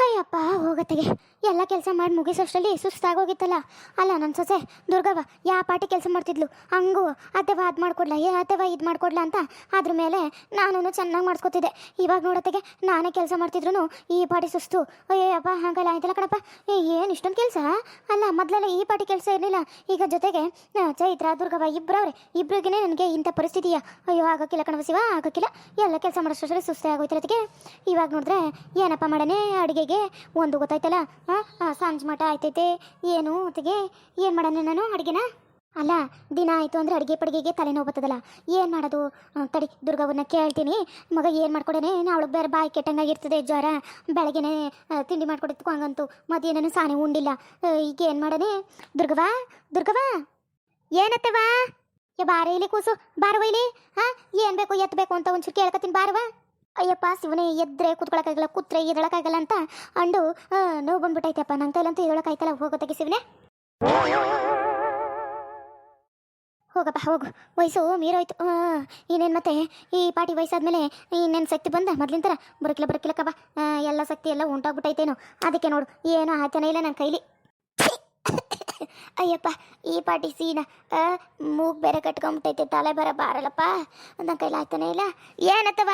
ಅಯ್ಯಪ್ಪ ಹೋಗತ್ತೆಗೆ ಎಲ್ಲ ಕೆಲಸ ಮಾಡಿ ಮುಗಿಸೋಷ್ಟರಲ್ಲಿ ಸುಸ್ತಾಗೋಗಿತ್ತಲ್ಲ. ಅಲ್ಲ ನನ್ನ ಸೊಸೆ, ದುರ್ಗವ್ವ ಯಾವ ಪಾಟಿ ಕೆಲಸ ಮಾಡ್ತಿದ್ಲು? ಹಂಗೂ ಅತ್ತೆವ ಅದು ಮಾಡ್ಕೊಡ್ಲ? ಏ ಅತ್ತೆವ ಇದು ಮಾಡ್ಕೊಡ್ಲ ಅಂತ ಅದ್ರ ಮೇಲೆ ನಾನು ಚೆನ್ನಾಗಿ ಮಾಡಿಸ್ಕೊತಿದ್ದೆ. ಇವಾಗ ನೋಡತ್ತೆಗೆ ನಾನೇ ಕೆಲಸ ಮಾಡ್ತಿದ್ರು ಈ ಪಾಟಿ ಸುಸ್ತು. ಅಯ್ಯಪ್ಪ ಹಂಗಲ್ಲ ಆಯ್ತಲ್ಲ ಕಣಪ್ಪ. ಏ, ಏನು ಇಷ್ಟೊಂದು ಕೆಲಸ? ಅಲ್ಲ, ಮೊದಲೆಲ್ಲ ಈ ಪಾಟಿ ಕೆಲಸ ಇರಲಿಲ್ಲ. ಈಗ ಜೊತೆಗೆ ಚೈತ್ರ, ದುರ್ಗವ್ವ ಇಬ್ಬರವ್ರೆ ಇಬ್ಬರಿಗೇ ನನಗೆ ಇಂಥ ಪರಿಸ್ಥಿತಿಯ. ಅಯ್ಯೋ ಆಗೋಕ್ಕಿಲ್ಲ ಕಣವ ಶಿವ ಆಗೋಕ್ಕಿಲ್ಲ ಎಲ್ಲ ಕೆಲಸ ಮಾಡೋಷ್ಟರಲ್ಲಿ ಸುಸ್ತೇ ಆಗೋಯ್ತಿರತ್ತಿಗೆ ಇವಾಗ ನೋಡಿದ್ರೆ, ಏನಪ್ಪ ಮಾಡನೆ ಅಡುಗೆಗೆ ಒಂದು ಗೊತ್ತಾಯ್ತಲ್ಲ? ಹಾಂ ಸಂಜೆ ಮಟ ಆಯ್ತೈತೆ. ಏನು ಹೊತ್ತಿಗೆ? ಏನು ಮಾಡೋಣ ನಾನು ಅಡುಗೆನ? ಅಲ್ಲ ದಿನ ಆಯಿತು ಅಂದರೆ ಅಡುಗೆ ಪಡಿಗೆಗೆ ತಲೆನೋವು ಬರ್ತದಲ್ಲ. ಏನು ಮಾಡೋದು? ಆ, ತಡಿ ದುರ್ಗವನ್ನ ಕೇಳ್ತೀನಿ. ಮಗ ಏನು ಮಾಡ್ಕೊಡೇನೆ? ಅವಳು ಬೇರೆ ಬಾಯಿ ಕೆಟ್ಟಂಗಾಗಿರ್ತದೆ ಜ್ವರ. ಬೆಳಗ್ಗೆನೆ ಆ, ತಿಂಡಿ ಮಾಡ್ಕೊಡಿದ್ಕು ಹಂಗಂತು. ಮತ್ತೇನೇನು ಸಾನೆ ಉಂಡಿಲ್ಲ. ಈಗ ಏನು ಮಾಡೋಣ? ದುರ್ಗವಾ ದುರ್ಗವಾ ಏನತ್ತವಾ ಬಾರ ಇಲ್ಲಿ ಕೂಸು. ಬಾರವ ಇಲ್ಲಿ. ಹಾಂ ಏನು ಬೇಕು ಎತ್ತಬೇಕು ಅಂತ ಒಂಚೂರು ಕೇಳ್ಕತ್ತೀನಿ ಬಾರವ ಅಯ್ಯಪ್ಪ, ಶಿವನೇ, ಎದ್ರೆ ಕುತ್ಕೊಳಕಾಗಲ್ಲ ಕೂತ್ರೆ ಎದಳಕ್ಕಾಗಲ್ಲ ಅಂತ ಅಂಡು ನೋವು ಬಂದ್ಬಿಟ್ಟೈತಪ್ಪ ನನ್ ಕೈಲಂತೂ ಎದಳಕ್ಕಾಯ್ತಲ್ಲ ಹೋಗೋದಕ್ಕೆ ಶಿವನೇ. ಹೋಗಪ್ಪ, ಹೋಗು. ವಯಸ್ಸು ಮೀರೋಯ್ತು. ಇನ್ನೇನು ಮತ್ತೆ? ಈ ಪಾಟಿ ವಯಸ್ಸಾದ್ಮೇಲೆ ಇನ್ನೇನು ಶಕ್ತಿ ಬಂದ? ಮೊದ್ಲಿನ ಥರ? ಬರಕಿಲ್ಲ ಎಲ್ಲ ಶಕ್ತಿ ಎಲ್ಲ ಉಂಟಾಗ್ಬಿಟ್ಟೈತೇನು ಅದಕ್ಕೆ ನೋಡು, ಏನೋ ಆ ಇಲ್ಲ ನನ್ನ ಕೈಲಿ. ಅಯ್ಯಪ್ಪ, ಈ ಪಾಟಿ ಸೀನ ಮೂಗ್ ಬೇರೆ ಕಟ್ಕೊಂಬಿಟ್ಟೈತೆ ತಲೆ ಬೇರೆ ಬಾರಲ್ಲಪ್ಪ. ನನ್ನ ಕೈಲಿ ಆಯ್ತಾನೆ ಇಲ್ಲ. ಏನತ್ತವ?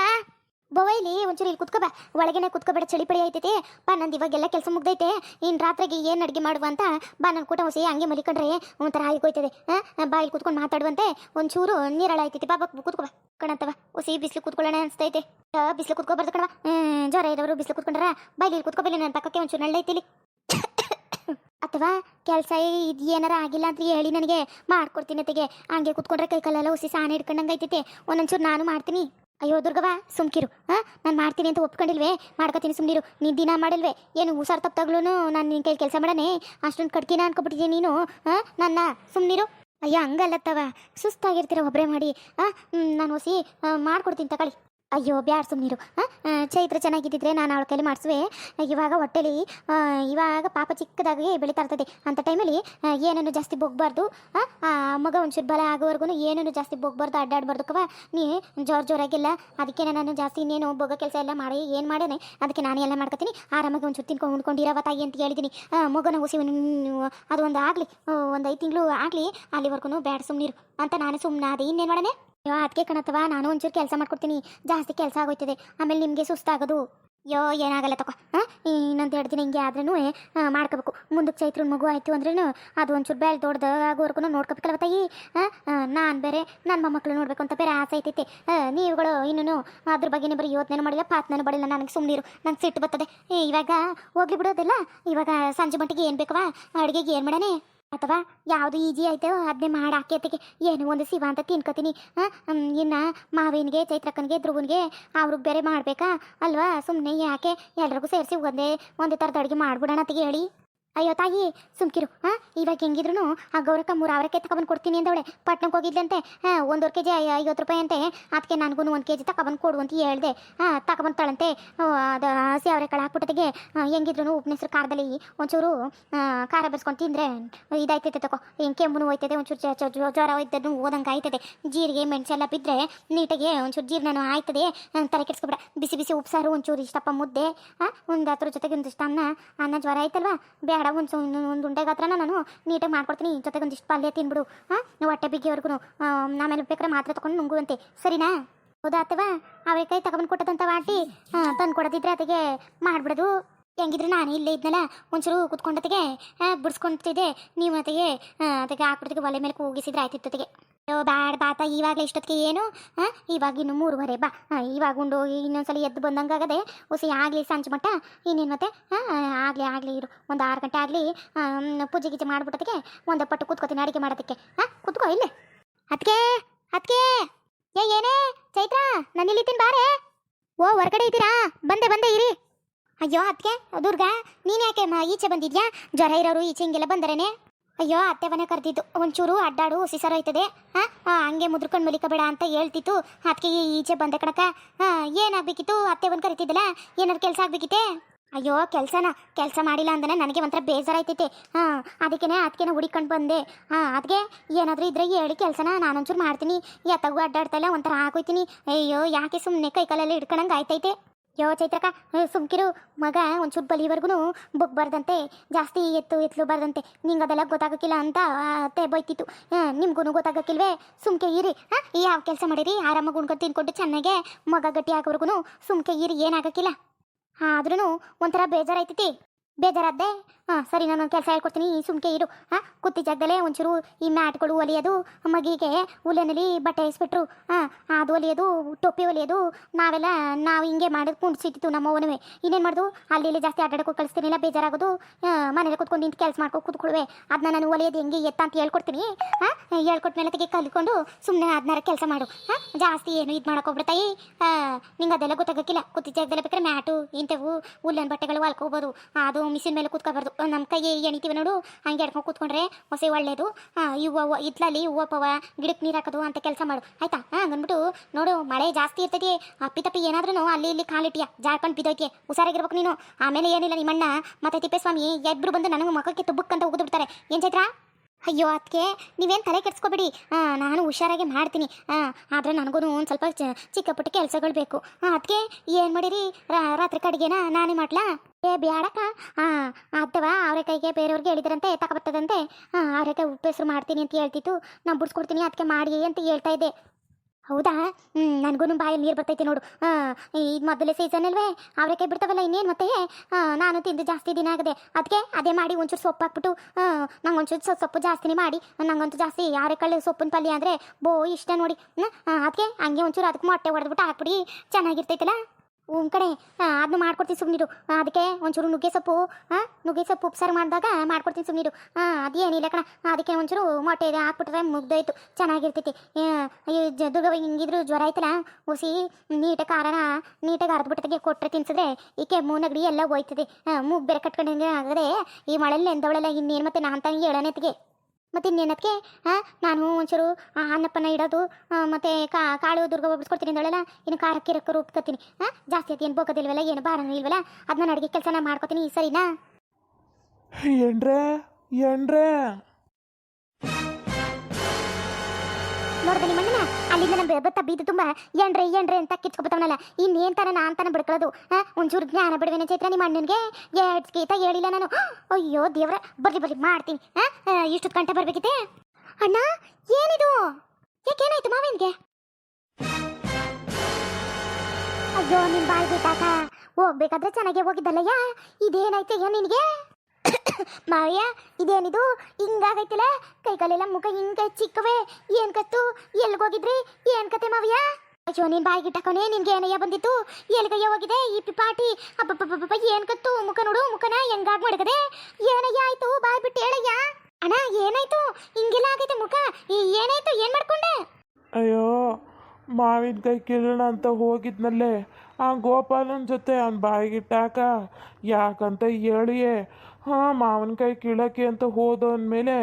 ಬೊವೈಲಿ ಒಂಚೂರು ಇಲ್ಲಿ ಕುತ್ಕೋಬ ಒಳಗೇನೆ ಕುತ್ಕೋಬೇಡ, ಚಳಿ ಪಡಿ ಐತೈತಿ ಬಾ, ನಂದು ಇವಾಗೆಲ್ಲ ಕೆಲಸ ಮುಗ್ದೈತೆ. ಇನ್ನು ರಾತ್ರಿಗೆ ಏನು ಅಡುಗೆ ಮಾಡುವ ಅಂತ? ಬಾ ನನ್ನ ಕೂಟ ಹೊಸಿ ಹಂಗೆ ಮಲಿಕೊಂಡ್ರೆ ಒಂಥರ ಆಯ್ಕೋಯ್ತದೆ ಹಾಂ ಬಾ, ಇಲ್ಲಿ ಕುತ್ಕೊಂಡು ಮಾತಾಡುವಂತೆ. ಒಂಚೂರು ನೀರಳ ಆಯ್ತೈತಿ. ಬಾ ಬಾ ಕುತ್ಕೋ ಬಾ. ಹೊಸಿ ಬಿಸಿಲು ಕುತ್ಕೊಳ್ಳೋಣ ಅನ್ಸ್ತೈತೆ. ಬಿಸಿಲು ಕುತ್ಕೋಬಾರ್ದು ಕಣವ ಜ್ವರ ಇದ್ದವರು ಬಿಸಿಲು ಕುತ್ಕೊಂಡ್ರ ಬಾ ಇಲ್ಲಿ ಕುತ್ಕೋಬೇಲಿ ನನ್ನ ಪಕ್ಕಕ್ಕೆ ಒಂಚೂರು ನಳ್ಳೈತಿಲಿ ಅಥವಾ ಕೆಲಸ ಇದು ಏನಾರ ಆಗಿಲ್ಲ ಅಂತ ಹೇಳಿ ನನಗೆ. ಮಾಡ್ಕೊಡ್ತೀನಿ ಅತ್ತಿಗೆ. ಹಂಗೆ ಕುತ್ಕೊಂಡ್ರೆ ಕೈ ಕಾಲೆಲ್ಲ ಹುಸಿ ಸಾನ ಹಿಡ್ಕೊಂಡಂಗೆ ಐತೈತೆ ಒಂದೊಂಚೂರು ನಾನು ಮಾಡ್ತೀನಿ. ಅಯ್ಯೋ ದುರ್ಗವ್ವ, ಸುಮ್ಕಿರು. ಹಾ ನಾನು ಮಾಡ್ತೀನಿ ಅಂತ ಒಪ್ಕೊಂಡಿಲ್ವೇ? ಮಾಡ್ಕೊತೀನಿ ಸುಮ್ನಿರು. ನೀನು ದಿನ ಮಾಡಿಲ್ವೇ? ಏನು ಹುಷಾರು ತಪ್ಪಾಗ್ಲೂ ನಾನು ನಿನ್ನ ಕೈಲಿ ಕೆಲಸ ಮಾಡನೆ ಅಷ್ಟೊಂದು ಕಟ್ಕಿನ ಅನ್ಕೊಬಿಟ್ಟಿದ್ದೀನಿ ನೀನು. ಹಾಂ ನನ್ನ, ಸುಮ್ನಿರು. ಅಯ್ಯೋ ಹಂಗಲ್ಲತ್ತವ. ಸುಸ್ತಾಗಿರ್ತೀರ ಒಬ್ಬರೇ ಮಾಡಿ. ಹಾಂ ನಾನು ಹೊಸಿ ಮಾಡ್ಕೊಡ್ತೀನಿ ತಗೊಳ್ಳಿ. ಅಯ್ಯೋ, ಬ್ಯಾಡ್ ಸುಮ್ಮನಿರು ಚೈತ್ರ ಚೆನ್ನಾಗಿದ್ದಿದ್ರೆ ನಾನು ಅವಳ ಕೈಲಿ ಮಾಡಿಸುವೆ. ಇವಾಗ ಹೊಟ್ಟೆಲಿ ಇವಾಗ ಪಾಪ ಚಿಕ್ಕದಾಗಿ ಬೆಳೀತಾ ಇರ್ತದೆ. ಅಂಥ ಟೈಮಲ್ಲಿ ಏನೇನು ಜಾಸ್ತಿ ಬೊಗ್ಬಾರ್ದು. ಮಗ ಒಂಚೂರು ಬಲ ಆಗೋವರೆಗೂ ಏನೇನು ಜಾಸ್ತಿ ಬೊಗ್ಬಾರ್ದು ಅಡ್ಡಾಡ್ಬಾರ್ದು ಕವ ನೀ ಜೋರು ಜೋರಾಗಿಲ್ಲ. ಅದಕ್ಕೆ ನಾನು ಜಾಸ್ತಿ ಇನ್ನೇನು ಬೊಗ ಕೆಲಸ ಎಲ್ಲ ಮಾಡಿ ಏನು ಮಾಡೇನೆ ಅದಕ್ಕೆ ನಾನು ಎಲ್ಲ ಮಾಡ್ಕೊತೀನಿ. ಆರಾಮಾಗಿ ಒಂಚೂರು ತಿನ್ಕೊಂಡು ಉಣ್ಕೊಂಡಿರವ ತಾಯಿ ಅಂತ ಹೇಳಿದ್ದೀನಿ ಮಗನ ಹುಸಿ ಅದು ಒಂದು ಆಗಲಿ. ಒಂದು ಐದು ತಿಂಗಳು ಆಗಲಿ ಅಲ್ಲಿವರೆಗೂ ಬ್ಯಾಡ ಸುಮ್ಮನಿರು ಅಂತ ನಾನು ಸುಮ್ಮನೆ ಅದೇ ಇನ್ನೇನು ಮಾಡನೆ? ಅಯ್ಯೋ ಅದಕ್ಕೆ ಕಣತವ ನಾನು ಒಂಚೂರು ಕೆಲಸ ಮಾಡ್ಕೊಡ್ತೀನಿ. ಜಾಸ್ತಿ ಕೆಲಸ ಆಗೋಯ್ತದೆ. ಆಮೇಲೆ ನಿಮಗೆ ಸುಸ್ತಾಗೋದು. ಯೋ ಏನಾಗಲ್ಲ ಹಾಂ? ಇನ್ನೊಂದು ಎರಡು ದಿನ ಹಿಂಗೆ ಆದ್ರೂ ಮಾಡ್ಕೋಬೇಕು. ಮುಂದಕ್ಕೆ ಚೈತ್ರ ಮಗು ಆಯ್ತು ಅಂದ್ರೂ ಅದು ಒಂಚೂರು ಬೆಳೆ ದೊಡ್ಡದು ಆಗೋವರೆಗೂ ನೋಡ್ಕೋಬೇಕಲ್ವ ತಾಯಿ? ನಾನು ಬೇರೆ ನನ್ನ ಮೊಮ್ಮಕ್ಕಳು ನೋಡಬೇಕು ಅಂತ ಬೇರೆ ಆಸೆ ಐತೈತೆ. ನೀವುಗಳು ಇನ್ನೂ ಅದ್ರ ಬಗ್ಗೆನೇ ಬರೀ ಯೋಚನೆ ಮಾಡಿಲ್ಲ ಪಾತ್ನೂ ಮಾಡಿಲ್ಲ ನನಗೆ ಸುಮ್ಮನಿರು ನಂಗೆ ಸಿಟ್ಟು ಬರ್ತದೆ. ಇವಾಗ ಹೋಗ್ಲಿ ಬಿಡೋದಿಲ್ಲ ಇವಾಗ ಸಂಜೆ ಮಟ್ಟಿಗೆ ಏನು ಬೇಕವಾ ಅಡುಗೆಗೆ ಏನು ಮಾಡನೆ ಅಥವಾ ಯಾವುದು ಈಜಿ ಆಯ್ತೋ ಅದನ್ನೇ ಮಾಡಿ ಹಾಕಿ ಏನು ಒಂದು ಶಿವ ಅಂತ ತಿನ್ಕೋತೀನಿ ಇನ್ನು ಮಾವಿನಿಗೆ, ಚೈತ್ರಕ್ಕನಿಗೆ, ಧ್ರುವನಿಗೆ ಅವ್ರಿಗೆ ಬೇರೆ ಮಾಡಬೇಕಾ? ಅಲ್ವಾ? ಸುಮ್ಮನೆ ಯಾಕೆ ಎಲ್ರಿಗೂ ಸೇರಿಸಿ ಒಂದೇ ಒಂದೇ ಥರದ ಅಡುಗೆ ಮಾಡಿಬಿಡೋಣ ಅಂತ ಹೇಳಿ. ಅಯ್ಯೋ ತಾಯಿ, ಸುಮ್ಕಿರು ಹಾ ಇವಾಗ ಹೆಂಗಿದ್ರು ಆ ಗೌರಕ್ಕ ಮೂರು ಅವರಕ್ಕೆ ತಗೊಬಂದು ಕೊಡ್ತೀನಿ ಅಂದವಳೆ. ಪಟ್ನಕ್ಕೆ ಹೋಗಿದ್ಲಂತೆ ಹಾಂ ಒಂದೂವರೆ ಕೆ ಜಿ ಐವತ್ತು ರೂಪಾಯಿ ಅಂತೆ. ಅದಕ್ಕೆ ನನಗೂ ಒಂದು ಕೆ ಜಿ ಕೊಡು ಅಂತ ಹೇಳ್ದೆ. ಹಾಂ ತಗೊಬಂತಾಳಂತೆ ಅದು ಹಸಿ ಅವರೆಕಾಳು ಹಾಕ್ಬಿಟ್ಟಿಗೆ ಹೆಂಗಿದ್ರು ಉಪ್ಪಿನ ಖಾರದಲ್ಲಿ ಒಂಚೂರು ಖಾರ ಬೆರೆಸ್ಕೊಂಡು ತಿಂದರೆ ಇದಾಯ್ತೈತೆ ತಗೋ ಹಿಂಗೆ ಕೆಂಬು ಹೋಯ್ತದೆ, ಒಂಚೂರು ಜ್ವರ ಹೋಯ್ತದ್ದು ಓದಂಗೆ ಆಯ್ತದೆ. ಜೀರಿಗೆ ಮೆಣಸೆಲ್ಲ ಬಿದ್ದರೆ ನೀಟಾಗಿ ಒಂಚೂರು ಜೀರ್ಣನು ಆಯ್ತದೆ. ತಲೆ ಕೆಡಿಸ್ಕೊಬೇಡ. ಬಿಸಿ ಬಿಸಿ ಉಪ್ಸಾರು ಒಂಚೂರು ಇಷ್ಟಪ್ಪ ಮುದ್ದೆ ಹಾಂ ಒಂದು ಹತ್ರ ಜೊತೆಗೆ ಒಂದಿಷ್ಟು ಅನ್ನ ಅನ್ನ ಜ್ವರ ಆಯ್ತಲ್ವಾ? ಬೇಡ ಒಂದು ಒಂದು ಉಂಡೆ ಗಾತ್ರ ನಾನು ನೀಟಾಗಿ ಮಾಡ್ಕೊಡ್ತೀನಿ. ಜೊತೆಗೆ ಒಂದಿಷ್ಟು ಪಲ್ಯ ತಿನ್ಬಿಡು. ಹಾಂ? ಹೊಟ್ಟೆ ಬಿಗಿವರೆಗೂ ಆಮೇಲೆ ಬೇಕಾದ್ರೆ ಮಾತ್ರೆ ತೊಗೊಂಡು ನುಂಗುವಂತೆ. ಸರಿನಾ? ಹೌದಾ ಅಥವಾ ಕೈ ತಗೊಂಡು ಕೊಟ್ಟದಂತ ವಾಟಿ. ತಂದು ಕೊಡೋದಿದ್ರೆ ಅದಕ್ಕೆ ಮಾಡ್ಬಿಡೋದು. ಹೆಂಗಿದ್ರು ನಾನು ಇಲ್ಲೇ ಇದ್ನಲ್ಲ, ಒಂಚೂರು ಕುತ್ಕೊಂಡತಿಗೆ ಬಿಡಿಸ್ಕೊಂತಿದ್ದೆ ನೀವು ಅದಕ್ಕೆ ಅದಕ್ಕೆ ಹಾಕ್ಬಿಡ್ತಿಗೆ ಒಲೆ ಮೇಲೆ ಕೂಗಿಸಿದ್ರೆ ಆಯ್ತಿತ್ತತಿಗೆ ಅಯ್ಯೋ ಬ್ಯಾಡ ಬಾತ ಇವಾಗಲೇ ಇಷ್ಟೊತ್ತಿಗೆ ಏನು? ಹಾಂ ಇವಾಗ ಇನ್ನು ಮೂರುವರೆ, ಬಾ. ಇವಾಗ ಉಂಡು ಇನ್ನೊಂದ್ಸಲ ಎದ್ದು ಬಂದಂಗಾಗದೆ ಹುಸಿ ಆಗಲಿ ಸಂಜೆ ಮಟ್ಟ ಇನ್ನೇನು ಮತ್ತೆ? ಹಾಂ ಆಗಲಿ ಆಗಲಿ ಇರು. ಒಂದು ಆರು ಗಂಟೆ ಆಗಲಿ ಪೂಜೆ ಗೀಜೆ ಮಾಡಿಬಿಟ್ಟದಕ್ಕೆ ಒಂದು ಪಟ್ಟು ಕೂತ್ಕೋತೀನಿ ಅಡುಗೆ ಮಾಡೋದಕ್ಕೆ. ಹಾಂ ಕೂತ್ಕೋ ಇಲ್ಲೇ. ಅದಕ್ಕೆ ಅದಕ್ಕೆ ಏ, ಏನೇ? ಚೈತ್ರ, ನಾನು ಇಲ್ಲಿದ್ದೀನಿ ಬಾರೆ. ಓ, ಹೊರಗಡೆ ಇದ್ದೀರಾ? ಬಂದೆ ಬಂದೆ, ಇರಿ. ಅಯ್ಯೋ ಅದಕ್ಕೆ ದುರ್ಗಾ, ನೀನು ಯಾಕೆ ಈಚೆ ಬಂದಿದ್ಯಾ? ಜ್ವರ ಇರೋರು ಈಚೆ ಹಿಂಗೆಲ್ಲ ಬಂದರೇನೆ? ಅಯ್ಯೋ ಅತ್ತೆವನೇ ಕರೆದಿದ್ದು. ಒಂಚೂರು ಅಡ್ಡಾಡು ಸಿಸರ ಹೋಯ್ತದೆ ಹಾಂ? ಹಂಗೆ ಮುದ್ರಕೊಂಡು ಮಲಿಕಬೇಡ ಅಂತ ಹೇಳ್ತಿತ್ತು. ಅದಕ್ಕೆ ಈಚೆ ಬಂದೆ ಕಣಕ. ಹಾಂ, ಏನಾಗಬೇಕಿತ್ತು? ಅತ್ತೆವನ್ ಕರಿತಿದ್ದಲ್ಲ? ಏನಾದ್ರು ಕೆಲಸ ಆಗ್ಬೇಕಿತ್ತೆ? ಅಯ್ಯೋ, ಕೆಲಸನ, ಕೆಲಸ ಮಾಡಿಲ್ಲ ಅಂದ್ರೆ ನನಗೆ ಒಂಥರ ಬೇಜಾರಾಯ್ತೈತೆ. ಹಾಂ, ಅದಕ್ಕೇನೆ ಅದಕ್ಕೇನೆ ಹುಡಿಕೊಂಡು ಬಂದೆ. ಹಾಂ ಅದಕ್ಕೆ ಏನಾದರೂ ಇದ್ರೆ ಹೇಳಿ ಕೆಲಸನ, ನಾನೊಂಚೂರು ಮಾಡ್ತೀನಿ. ಎತ್ತಗೂ ಅಡ್ಡಾಡ್ತಾ ಇಲ್ಲ, ಒಂಥರ ಹಾಕೋಯ್ತೀನಿ. ಅಯ್ಯೋ, ಯಾಕೆ ಸುಮ್ಮನೆ ಕೈ ಹಿಡ್ಕೊಳಂಗೆ ಆಯ್ತೈತೆ? ಯೋ ಚೈತ್ರಕ ಸುಮ್ಕಿರು. ಮಗ ಒಂಚೂರು ಬಲಿವರೆಗೂ ಬೊಗ್ಬಾರ್ದಂತೆ ಜಾಸ್ತಿ ಎತ್ತು ಎತ್ತಲು ಬರ್ದಂತೆ. ನಿಂಗೆ ಅದೆಲ್ಲ ಗೊತ್ತಾಗಕ್ಕಿಲ್ಲ ಅಂತ ಅತ್ತೆ ಬೈತಿತ್ತು. ನಿಮ್ಗೂ ಗೊತ್ತಾಗಕ್ಕಿಲ್ವೇ? ಸುಮ್ಕೆ ಇರಿ. ಹಾಂ ಯಾವ ಕೆಲಸ ಮಾಡಿರಿ. ಆರಾಮಾಗಿ ಉಣ್ಕೊಂಡು ತಿನ್ಕೊಂಡು ಚೆನ್ನಾಗೆ ಮಗ ಗಟ್ಟಿ ಆಗೋರ್ಗು ಸುಮ್ಕೆ ಇರಿ. ಏನಾಗಕ್ಕಿಲ್ಲ. ಆದ್ರೂ ಒಂಥರ ಬೇಜಾರಾಯ್ತೈತಿ. ಬೇಜಾರಾದ್ದೆ? ಹಾಂ, ಸರಿ ನಾನು ಕೆಲಸ ಹೇಳ್ಕೊಡ್ತೀನಿ. ಸುಮ್ಕೆ ಇರು. ಹಾಂ, ಕುತ್ತಿ ಜಾಗದಲ್ಲೇ ಒಂಚೂರು ಈ ಮ್ಯಾಟ್ಗಳು ಒಲಿಯೋದು. ಮಗಿಗೆ ಉಲೆನಲ್ಲಿ ಬಟ್ಟೆ ಇಸ್ಬಿಟ್ರು ಹಾಂ, ಅದು ಒಲಿಯೋದು, ಟೊಪ್ಪಿ ಒಲಿಯೋದು. ನಾವೆಲ್ಲ, ನಾವು ಹಿಂಗೆ ಮಾಡೋದು ಕುಂಡ್ಸಿಟ್ಟಿತ್ತು ನಮ್ಮ ಅವನವೇ ಇನ್ನೇನು ಮಾಡೋದು? ಅಲ್ಲಿ ಇಲ್ಲಿ ಜಾಸ್ತಿ ಆಟಾಡಕ್ಕೆ ಕಳಿಸ್ತೀನಿಲ್ಲ ಬೇಜಾರಾಗೋದು. ಮನೇಲಿ ಕುತ್ಕೊಂಡು ನಿಂತು ಕೆಲಸ ಮಾಡ್ಕೊ ಕೂತ್ಕೊಳ್ವೆ ಅದನ್ನ ನಾನು ಒಲಿಯೋದು ಹೆಂಗೆ, ಎತ್ತ ಅಂತ ಹೇಳ್ಕೊಡ್ತೀನಿ. ಹಾಂ ಹೇಳ್ಕೊಟ್ಮೇಲೆ ತೆಗೆ ಕಲ್ತ್ಕೊಂಡು ಸುಮ್ಮನೆ ಅದನ್ನಾರ ಕೆಲಸ ಮಾಡು. ಹಾಂ, ಜಾಸ್ತಿ ಏನು ಇದು ಮಾಡಕ್ಕೆ ಹೋಗ್ಬಿಡ್ತಾಯಿ ನಿಂಗೆ ಅದೆಲ್ಲ ಗೊತ್ತಾಗಕ್ಕಿಲ್ಲ. ಕುತ್ತಿ ಜಾಗದಲ್ಲಿ ಬೇಕಾದ್ರೆ ಮ್ಯಾಟು, ಇಂಥವು ಉಲ್ಲನ್ ಬಟ್ಟೆಗಳು ಹೊಲ್ಕೋಬೋದು ಅದು ಮಿಷಿನ್ ಮೇಲೆ ಕುತ್ಕೋಬಾರ್ದು ನಮ್ಮ ಕೈಗೆ ಎಣಿತೀವಿ ನೋಡು, ಹಂಗೆ ಎಡ್ಕೊಂಡು ಕೂತ್ಕೊಂಡ್ರೆ ಹೊಸ ಒಳ್ಳೇದು. ಇವು ಇತ್ಲಲ್ಲಿ ಹೂವು ಪವ ಗಿಡಕ್ಕೆ ನೀರು ಹಾಕೋದು ಅಂತ ಕೆಲಸ ಮಾಡು. ಆಯ್ತಾ? ಹಾಂ ಅಂದ್ಬಿಟ್ಟು ನೋಡು, ಮಳೆ ಜಾಸ್ತಿ ಇರ್ತೈತಿ. ಅಪ್ಪಿ ತಪ್ಪಿ ಏನಾದ್ರೂ ಅಲ್ಲಿ ಇಲ್ಲಿ ಕಾಲಿಟ್ಟಿಯ ಜಾರ್ಕೊಂಡು ಬಿದ್ದೋಕೆ ಹುಷಾರಾಗಿರ್ಬೇಕು ನೀನು. ಆಮೇಲೆ ಏನಿಲ್ಲ ನಿಮ್ಮಣ್ಣ. ಮತ್ತೆ ತಿಪ್ಪೇಸ್ವಾಮಿ ಇಬ್ಬರು ಬಂದು ನನಗೆ ಮಕ್ಕಕ್ಕೆ ತುಬ್ಬಕ್ಕಂತ ಉಗಿದ್ಬಿಡ್ತಾರೆ ಬಿಡ್ತಾರೆ. ಏನು ಚೈತ್ರ? ಅಯ್ಯೋ ಅದಕ್ಕೆ ನೀವೇನು ತಲೆ ಕೆಡಿಸ್ಕೊಬೇಡಿ. ನಾನು ಹುಷಾರಾಗಿ ಮಾಡ್ತೀನಿ. ಆದರೆ ನನಗೂ ಒಂದು ಸ್ವಲ್ಪ ಚಿಕ್ಕ ಪುಟ್ಟ ಕೆಲಸಗಳು ಬೇಕು. ಅದಕ್ಕೆ ಏನು ಮಾಡಿರಿ? ರಾತ್ರಿ ಕಡೆಗೆನ ನಾನೇ ಮಾಡ್ಲಾ? ಏ, ಬ್ಯಾಡಕ್ಕ. ಅಥವಾ ಅವರೆಕಾಯಿಗೆ ಬೇರೆಯವ್ರಿಗೆ ಹೇಳಿದ್ರಂತೆ, ತಗೊಬರ್ತದಂತೆ. ಅವರೆಕಾಯಿ ಹೆಸರು ಮಾಡ್ತೀನಿ ಅಂತ ಹೇಳ್ತಿತ್ತು. ನಾನು ಬಿಡ್ಸ್ಕೊಡ್ತೀನಿ ಅದಕ್ಕೆ ಮಾಡಿ ಅಂತ ಹೇಳ್ತಾ ಇದ್ದೆ. ಹೌದಾ? ಹ್ಞೂ ನನಗೂ ಬಾಯಲ್ಲಿ ನೀರು ಬರ್ತೈತಿ ನೋಡು. ಇದು ಮೊದಲೇ ಸೀಸನ್ ಅಲ್ವೇ? ಅವರೆಕಾಯಿ ಬಿಡ್ತಾವಲ್ಲ ಇನ್ನೇನು ಮತ್ತೆ? ನಾನು ತಿಂದು ಜಾಸ್ತಿ ದಿನ ಆಗದೆ. ಅದಕ್ಕೆ ಅದೇ ಮಾಡಿ ಒಂಚೂರು ಸೊಪ್ಪು ಹಾಕ್ಬಿಟ್ಟು ನಂಗೆ ಒಂಚೂರು ಸೊಪ್ಪು ಜಾಸ್ತಿನೇ ಮಾಡಿ. ನಂಗಂತೂ ಜಾಸ್ತಿ ಯಾರೆಕಾಳು ಸೊಪ್ಪಿನ ಪಲ್ಯ ಅಂದರೆ ಬೋ, ಇಷ್ಟ ನೋಡಿ. ಅದಕ್ಕೆ ಹಂಗೆ ಒಂಚೂರು ಅದಕ್ಕೆ ಮೊಟ್ಟೆ ಹೊಡೆದ್ಬಿಟ್ಟು ಹಾಕ್ಬಿಡಿ. ಚೆನ್ನಾಗಿರ್ತೈತಲ್ಲ? ಹ್ಞೂ ಕಡೆ ಅದನ್ನು ಮಾಡ್ಕೊಡ್ತೀನಿ ಸುಮ್ಮನಿರು ಅದಕ್ಕೆ ಒಂಚೂರು ನುಗ್ಗೆ ಸೊಪ್ಪು ಹಾಂ ನುಗ್ಗೆ ಸೊಪ್ಪು ಉಪ್ಸಾರು ಮಾಡಿದಾಗ ಮಾಡ್ಕೊಡ್ತೀನಿ ಸುಮ್ಮನಿರು ಹಾಂ ಅದೇನಿಲ್ಲ ಕಣ. ಅದಕ್ಕೆ ಒಂಚೂರು ಮೊಟ್ಟೆ ಹಾಕ್ಬಿಟ್ರೆ ಮುಗ್ದೋಯ್ತು. ಚೆನ್ನಾಗಿರ್ತೈತಿ. ದುರ್ಗವ ಹಿಂಗಿದ್ರು ಜ್ವರ ಆಯ್ತಲ್ಲ? ಉಸಿ ನೀಟಾಗಿ ಕಾರಣ ನೀಟಾಗಿ ಅರ್ದ್ಬಿಟ್ಟಿಗೆ ಕೊಟ್ಟರೆ ತಿನ್ಸಿದ್ರೆ ಈಕೆ ಮೂನಗಡಿ ನೆಗಡಿ ಎಲ್ಲ ಹೋಯ್ತದೆ. ಮೂಗ್ ಬೇರೆ ಕಟ್ಕೊಂಡಂಗೆ ಆಗದೆ ಈ ಮಳೆಯಲ್ಲಿ ಎಂದವಳೆಲ್ಲ ಇನ್ನೇನು ಮತ್ತೆ ನಾನು ತಂಗಿ ಹೇಳನೆತ್ತಿಗೆ ಮತ್ತೆ ಇನ್ನೇನಕ್ಕೆ ಹಾಂ ನಾನು ಒಂಚೂರು ಅನ್ನಪ್ಪನ ಇಡೋದು ಮತ್ತು ಕಾಳು ದುರ್ಗ ಒಬ್ಬಿಸ್ಕೊಡ್ತೀನಿ ಅಂದಳೆಲ್ಲ, ಇನ್ನು ಖಾರಕ್ಕೆ ರೊಕ್ಕ ರೂಪ್ಕೊತೀನಿ ಹಾಂ ಜಾಸ್ತಿ ಆಯ್ತು ಏನು ಬೋಗೋದಿಲ್ವಲ್ಲ ಏನು ಭಾರ ಇಲ್ವಲ್ಲ ಅದನ್ನ ಅಡುಗೆ ಕೆಲಸನ ಮಾಡ್ಕೊತೀನಿ ಸರಿನಾ? ಏನ್ರೇ ಎಂಡ್ರೆ ನೋಡ್ದೆ ಮಣ್ಣನ. ಅಲ್ಲಿಂದ ನಮ್ಮ ಬೆಬತ್ತ ಬೀದು ತುಂಬ ಏನ್ರೆ ಏನ್ರೆ ಅಂತ ಕಿಚ್ಕೊಬತ್ತವನಲ್ಲ ಇನ್ನೇನ್ ತಾನ ನಾ ಅಂತಾನೆ ಬಿಡ್ಕೊಳ್ಳೋದು? ಒಂಚೂರು ಜ್ಞಾನ ಬಿಡುವೇನೆ ಚೈತ್ರ ನಿಮ್ಮ ಅಣ್ಣನಿಗೆ? ಎರಡು ಗೀತ ಹೇಳಿಲ್ಲ ನಾನು. ಅಯ್ಯೋ ದೇವ್ರ ಬರ್ರಿ ಬರ್ರಿ ಮಾಡ್ತೀನಿ. ಇಷ್ಟು ಗಂಟೆ ಬರ್ಬೇಕಿತ್ತೆ? ಅಣ್ಣ, ಏನಿದು? ಯಾಕೇನಾಯ್ತು ಮಾವಿನ್ಗೆ? ಅಯ್ಯೋ, ನಿನ್ ಬಾಯ್ ಬಿಟ್ಟಾಕ. ಹೋಗ್ಬೇಕಾದ್ರೆ ಚೆನ್ನಾಗೆ ಹೋಗಿದ್ದಲ್ಲಯ್ಯ. ಇದೇನಾಯ್ತು ಏನ್ ನಿನಗೆ? ಮಾವಯ್ಯ, ಇದೇನಿದು? ಹಿಂಗಾಗೈತಿಲ್ಲ ಕೈ ಕಾಲೆಲ್ಲ ಮುಖ ಹಿಂಗೆ ಚಿಕ್ಕವೆ. ಏನ್ ಕತ್ತು? ಎಲ್ಗೋಗಿದ್ರಿ ಏನ್ ಕತೆ ಮಾವಯ್ಯ? ಅಯ್ಯೋ, ನೀನ್ ಬಾಯಿ ಗಿಟ್ಟಕೋನೆ ನಿನ್ಗೆ ಏನಯ್ಯ ಬಂದಿತ್ತು? ಎಲ್ಗಯ್ಯ ಹೋಗಿದೆ? ಈ ಪಿಪಾಟಿ? ಅಪ್ಪ ಏನ್ ಕತ್ತು? ಮುಖ ನೋಡು, ಮುಖನ ಹೆಂಗಾಗ್ ಮಡಗದೆ? ಏನಯ್ಯ ಆಯ್ತು? ಬಾಯ್ ಬಿಟ್ಟು ಹೇಳಯ್ಯ. ಅಣ್ಣ, ಏನಾಯ್ತು? ಹಿಂಗೆಲ್ಲ ಆಗೈತೆ ಮುಖ. ಏನಾಯ್ತು? ಏನ್ ಮಾಡ್ಕೊಂಡೆ? ಅಯ್ಯೋ ಮಾವಿನಕಾಯಿ ಕೀಳೋಣ ಅಂತ ಹೋಗಿದ್ನಲ್ಲೇ. ಆ ಗೋಪಾಲನ ಜೊತೆ ಅವ್ನ ಬಾಯಿಗಿಟ್ಟಾಕ, ಯಾಕಂತ ಹೇಳಿಯೇ, ಹಾಂ ಮಾವಿನಕಾಯಿ ಕೀಳಕ್ಕೆ ಅಂತ ಹೋದವನ ಅಂದಮೇಲೆ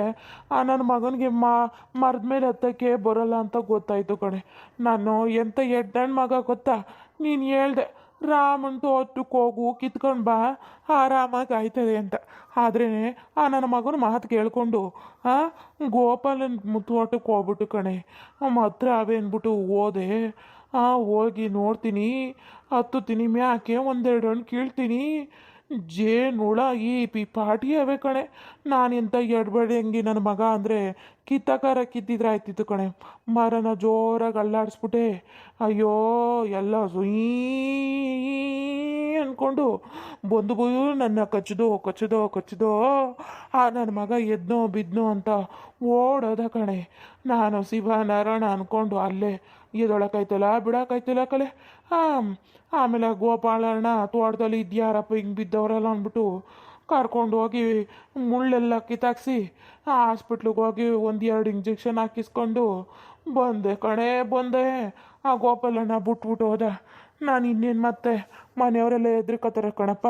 ಆ ನನ್ನ ಮಗನಿಗೆ ಮಾ, ಮರದ ಮೇಲೆ ಹತ್ತಕ್ಕೆ ಬರೋಲ್ಲ ಅಂತ ಗೊತ್ತಾಯಿತು ಕಣೆ. ನಾನು ಎಂಥ ಎಡ್ಡಣ್ಣ ಮಗ ಗೊತ್ತಾ? ನೀನು ಹೇಳ್ದೆ ರಾಮನ್ ತೋಟಕ್ಕೆ ಹೋಗು, ಕಿತ್ಕೊಂಡು ಬಾ. ಆರಾಮಾಗಿ ಆಯ್ತದೆ ಅಂತ. ಆದ್ರೇ ಆ ನನ್ನ ಮಗನ ಮಾತು ಕೇಳಿಕೊಂಡು, ಆ, ಗೋಪಾಲನ ತೋಟಕ್ಕೆ ಹೋಗ್ಬಿಟ್ಟು ಕಣೆ. ಹತ್ರ ಅವೇ ಅಂದ್ಬಿಟ್ಟು ಓದೆ ಹೋಗಿ ನೋಡ್ತೀನಿ. ಹತ್ತುತ್ತೀನಿ, ಮ್ಯಾಕೆ ಒಂದೆರಡು ಹಣ್ಣು ಕೀಳ್ತೀನಿ. ಜೇನುಳ ಈ ಪಿ ಪಾಟಿ ಅವೇ ಕಣೆ. ನಾನು ಎಂಥ ಎಡ್ಬೇಡಿ ಹಂಗೆ ನನ್ನ ಮಗ ಅಂದರೆ ಕಿತ್ತಕಾರ ಕಿತ್ತಿದ್ರೆ ಆಯ್ತಿತ್ತು ಕಣೆ. ಮರನ ಜೋರಾಗಿ ಅಲ್ಲಾಡಿಸ್ಬಿಟ್ಟೆ. ಅಯ್ಯೋ, ಎಲ್ಲ ಸುಯೀ ಅಂದ್ಕೊಂಡು ಬಂದು ಬೂ ನನ್ನ ಕಚ್ಚದೋ ಕಚ್ಚದೋ ಕಚ್ಚದೋ ಆ ನನ್ನ ಮಗ ಎದ್ನೋ ಬಿದ್ದನೋ ಅಂತ ಓಡೋದ ಕಣೆ. ನಾನು ಶಿವ ನಾರಾಯಣ ಅಂದ್ಕೊಂಡು ಅಲ್ಲೇ ಎದೊಳಕಾಯ್ತಲ್ಲ, ಬಿಡೋಕಾಯ್ತಲ್ಲ ಕಲೆ ಹಾಂ ಆಮೇಲೆ ಗೋಪಾಲಣ್ಣ ತೋಟದಲ್ಲಿ ಇದ್ಯಾರಪ್ಪ, ಹಿಂಗೆ ಬಿದ್ದವರಲ್ಲ ಅಂದ್ಬಿಟ್ಟು ಕರ್ಕೊಂಡು ಹೋಗಿ ಮುಳ್ಳೆಲ್ಲ ಕಿತ್ತಾಕ್ಸಿ ಹಾಸ್ಪಿಟ್ಲಿಗೆ ಹೋಗಿ ಒಂದು ಎರಡು ಇಂಜೆಕ್ಷನ್ ಹಾಕಿಸ್ಕೊಂಡು ಬಂದೆ ಕಣೆ, ಬಂದೆ. ಆ ಗೋಪಾಲಣ್ಣ ಬಿಟ್ಬಿಟ್ಟು ಹೋದ. ನಾನು ಇನ್ನೇನು ಮತ್ತೆ? ಮನೆಯವರೆಲ್ಲ ಎದ್ರಿಕತ್ತಾರೆ ಕಣಪ್ಪ.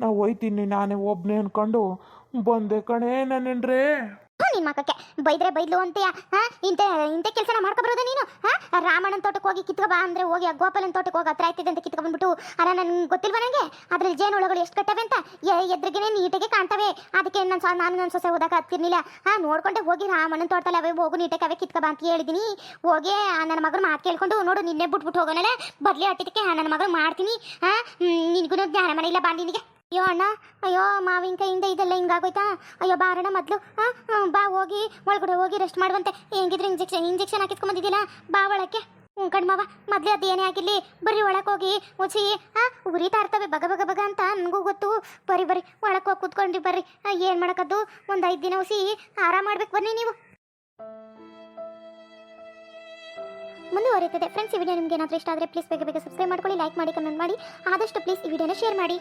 ನಾವು ಹೋಯ್ತೀನಿ, ನಾನೇ ಒಬ್ಬನೇ ಅಂದ್ಕೊಂಡು ಬಂದೆ ಕಣೆ ನನ್ನೇನ್ರೇ ನಿನ್ ಮಕ್ಕಕ್ಕೆ ಬೈದ್ರೆ ಬೈದ್ಲು ಅಂತೀಯ? ಹಾ? ಇಂತೆ ಇಂತೆ ಕೆಲಸನ ಮಾಡ್ಕೊಬರೋದ ನೀನು? ಹಾ? ರಾಮಣ್ಣನ ತೋಟಕ್ಕೆ ಹೋಗಿ ಕಿತ್ಕೊ ಬಾ ಅಂದ್ರೆ ಹೋಗಿ ಗೋಪಾಲನ ತೋಟಕ್ಕೆ ಹೋಗಿ ಹತ್ರ ಆಯ್ತಿದೆ ಅಂತ ಕಿತ್ಕೊ ಬಂದ್ಬಿಟ್ಟು. ಅಲ್ಲ, ನನ್ಗೆ ಗೊತ್ತಿಲ್ವ ನನಗೆ ಅದ್ರಲ್ಲಿ ಜೇನುಳಗಳು ಎಷ್ಟು ಕಟ್ಟವೆ ಅಂತ? ಎದ್ರಿಗೇನೆ ನೀಟಾಗಿ ಕಾಣ್ತವೆ. ಅದಕ್ಕೆ ನನ್ನ ನಾನು ನನ್ನ ಸೊಸೆ ಹೋದಾಗ ಹತ್ತಿರ್ಲಿಲ್ಲ. ಹಾ, ನೋಡ್ಕೊಂಡೆ ಹೋಗಿ ರಾಮಣ್ಣನ ತೋಟದಲ್ಲಿ ಅವೇ ಹೋಗು, ನೀಟಾಗಿ ಅವೇ ಕಿತ್ಕೊ ಬಾ ಅಂತ ಹೇಳಿದೀನಿ. ಹೋಗಿ ನನ್ನ ಮಗನ ಮಾತು ಕೇಳ್ಕೊಂಡು ನೋಡು, ನಿನ್ನೆ ಬಿಟ್ಬಿಟ್ಟು ಹೋಗೋಣ ಬದ್ಲಿ ಹಟ್ಟಿದಕ್ಕೆ ನನ್ನ ಮಗನ ಮಾಡ್ತೀನಿ. ಹಾ? ನಿನಗೂ ಜ್ಞಾನ ಮನೆ ಇಲ್ಲ ಬಾ ಅಯ್ಯೋ ಅಣ್ಣ, ಅಯ್ಯೋ ಮಾವಿನ ಕೈಯಿಂದ ಇದೆಲ್ಲ ಹಿಂಗಾಗೋಯ್ತಾ? ಅಯ್ಯೋ ಬಾರಣ ಮೊದಲು ಬಾ ಹೋಗಿ, ಒಳಗಡೆ ಹೋಗಿ ರೆಸ್ಟ್ ಮಾಡುವಂತೆ. ಹೆಂಗಿದ್ರೆ ಇಂಜೆಕ್ಷನ್ ಇಂಜೆಕ್ಷನ್ ಹಾಕಿಸ್ಕೊಂಬಂದಿದ್ದಿಲ್ಲ ಬಾ ಒಳಕ್ಕೆ. ಹ್ಞೂ ಕಣ್ಮವ ಮೊದಲೇ ಅದು ಏನೇ ಆಗಿರಲಿ, ಬರ್ರಿ ಒಳಗೆ ಹೋಗಿ, ಮುಚ್ಚಿ ಹಾಂ ಉರಿತಾ ಇರ್ತವೆ ಬಗ ಬಗ ಬಗ ಅಂತ ನನಗೂ ಗೊತ್ತು. ಬರ್ರಿ ಬರ್ರಿ ಒಳಗೆ ಹೋಗಿ ಕೂತ್ಕೊಂಡ್ರಿ, ಬರ್ರಿ. ಏನು ಮಾಡೋಕ್ಕದ್ದು ಒಂದು ಐದು ದಿನ ಉಸಿ, ಆರಾಮ ಮಾಡ್ಬೇಕು, ಬನ್ನಿ ನೀವು. ಮುಂದುವರಿಯುತ್ತದೆ. ಫ್ರೆಂಡ್ಸ್ ಈ ವಿಡಿಯೋ ನಿಮಗೆ ಏನಾದರೂ ಇಷ್ಟ ಆದರೆ ಪ್ಲೀಸ್ ಬೇಗ ಬೇಗ ಸಬ್ಸ್ಕ್ರೈಬ್ ಮಾಡ್ಕೊಳ್ಳಿ ಲೈಕ್ ಮಾಡಿ ಕಮೆಂಟ್ ಮಾಡಿ. ಆದಷ್ಟು ಪ್ಲೀಸ್ ಈ ವಿಡಿಯೋನ ಶೇರ್ ಮಾಡಿ.